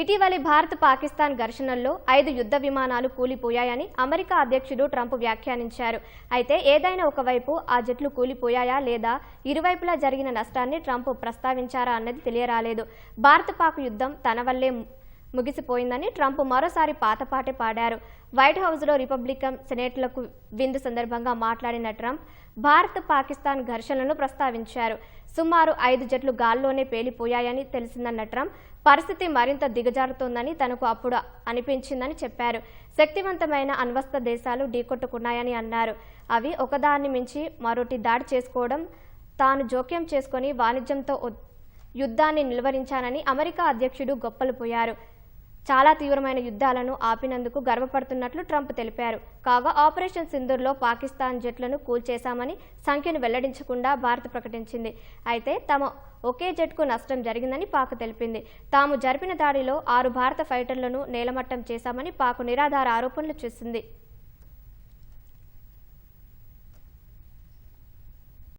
ఇటీవలి భారత్ పాకిస్తాన్ ఘర్షణల్లో ఐదు యుద్ధ విమానాలు కూలిపోయాయని అమెరికా అధ్యక్షుడు ట్రంప్ వ్యాఖ్యానించారు. అయితే ఏదైనా ఒకవైపు ఆ జట్లు కూలిపోయాయా లేదా ఇరువైపులా జరిగిన నష్టాన్ని ట్రంప్ ప్రస్తావించారా అన్నది తెలియరాలేదు. భారత్ పాక్ యుద్ధం తన వల్లే ముగిసిపోయిందని ట్రంప్ మరోసారి పాతపాటే పాడారు. వైట్ హౌస్లో రిపబ్లికన్ సెనేట్లకు విందు సందర్భంగా మాట్లాడిన ట్రంప్ భారత్ పాకిస్తాన్ ఘర్షణలను ప్రస్తావించారు. సుమారు ఐదు జట్లు గాల్లోనే పేలిపోయాయని తెలిసిందన్న ట్రంప్ పరిస్థితి మరింత దిగజారుతోందని తనకు అప్పుడు అనిపించిందని చెప్పారు. శక్తివంతమైన అణ్వస్త్ర దేశాలు ఢీకొట్టుకున్నాయని అన్నారు. అవి ఒకదాన్ని మించి మరొకటి దాడి చేసుకోవడం తాను జోక్యం చేసుకొని వాణిజ్యంతో యుద్ధాన్ని నిలువరించానని అమెరికా అధ్యక్షుడు గొప్పలు పోయారు. చాలా తీవ్రమైన యుద్ధాలను ఆపినందుకు గర్వపడుతున్నట్లు ట్రంప్ తెలిపారు. కాగా ఆపరేషన్ సింధూర్లో పాకిస్తాన్ జట్లను కూల్చేశామని సంఖ్యను వెల్లడించకుండా భారత్ ప్రకటించింది. అయితే తమ ఒకే జట్కు నష్టం జరిగిందని పాక్ తెలిపింది. తాము జరిపిన దాడిలో ఆరు భారత ఫైటర్లను నేలమట్టం చేశామని పాక్ నిరాధార ఆరోపణలు చేసింది.